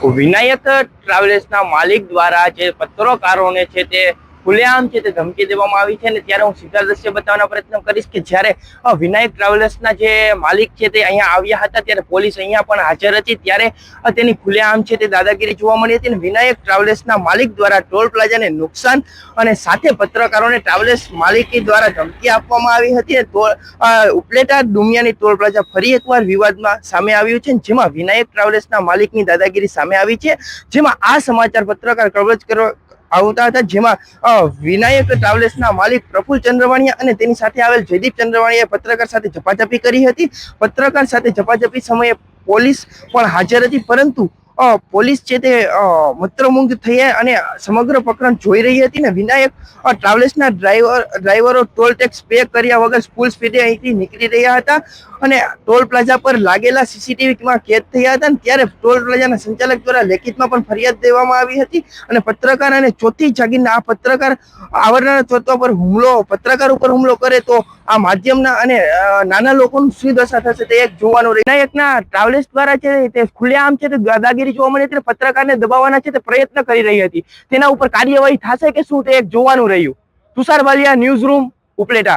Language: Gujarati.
વિનાયક ટ્રાવેલ્સના માલિક દ્વારા જે પત્રકારોને છે તે ખુલ્લેઆમ છે તે ધમકી દેવામાં આવી છે અને ત્યારે હું સીધા દ્રશ્ય બતાવવાનો પ્રયત્ન કરીશ કે જ્યારે વિનાયક ટ્રાવેલ્સના જે માલિક છે તે અહીંયા આવ્યા હતા ત્યારે પોલીસ અહીંયા પણ હાજર હતી ત્યારે તેની ખુલ્લેઆમ છે તે દાદાગીરી જોવા મળી હતી અને વિનાયક ટ્રાવેલ્સના માલિક દ્વારા ટોલ પ્લાઝાને નુકસાન અને સાથે પત્રકારોને ટ્રાવેલર્સ માલિકી દ્વારા ધમકી આપવામાં આવી હતી અને ઉપલેટા દુમિયાની ટોલ પ્લાઝા ફરી એકવાર વિવાદમાં સામે આવ્યું છે જેમાં વિનાયક ટ્રાવેલ્સના માલિકની દાદાગીરી સામે આવી છે, જેમાં આ સમાચાર પત્રકાર કવરેજ કરવા આવતા હતા, જેમાં વિનાયક ટ્રાવેલ્સના માલિક પ્રફુલ ચંદ્રવાણીયા અને તેની સાથે આવેલ જયદીપ ચંદ્રવાણીએ પત્રકાર સાથે ઝપાઝપી કરી હતી. પત્રકાર સાથે ઝપાઝપી સમયે પોલીસ પણ હાજર હતી, પરંતુ પોલીસ છે તે મંત્રમુગ્ધ થઈ અને સમગ્ર પ્રકરણ જોઈ રહી હતી ને વિનાયક ટ્રાવેલ્સના ડ્રાઈવર, ડ્રાઈવરો ટોલ ટેક્સ પે કર્યા વગર સ્કૂલ સ્પીડે અહીંથી નીકળી રહ્યા હતા અને ટોલ પ્લાઝા પર લાગેલા સીસીટીવીમાં કેદ થયા હતા અને ત્યારે ટોલ પ્લાઝાના સંચાલક દ્વારા લેખિતમાં પણ ફરિયાદ દેવામાં આવી હતી અને પત્રકાર અને ચોથી જાગીરના આ પત્રકાર આવરના તત્વ પર હુમલો, પત્રકાર ઉપર હુમલો કરે તો આ માધ્યમના અને નાના લોકોનું શું દશા થશે તે એક જોવાનું વિનાયકના ટ્રાવેલ્સ દ્વારા છે તે ખુલ્લેઆમ છે તે દાદાગીરી જોવા મળી હતી પત્રકારને દબાવવાના છે તે પ્રયત્ન કરી રહી હતી. તેના ઉપર કાર્યવાહી થશે કે શું તે એક જોવાનું રહ્યું. Tushar Valiya news room Upleta.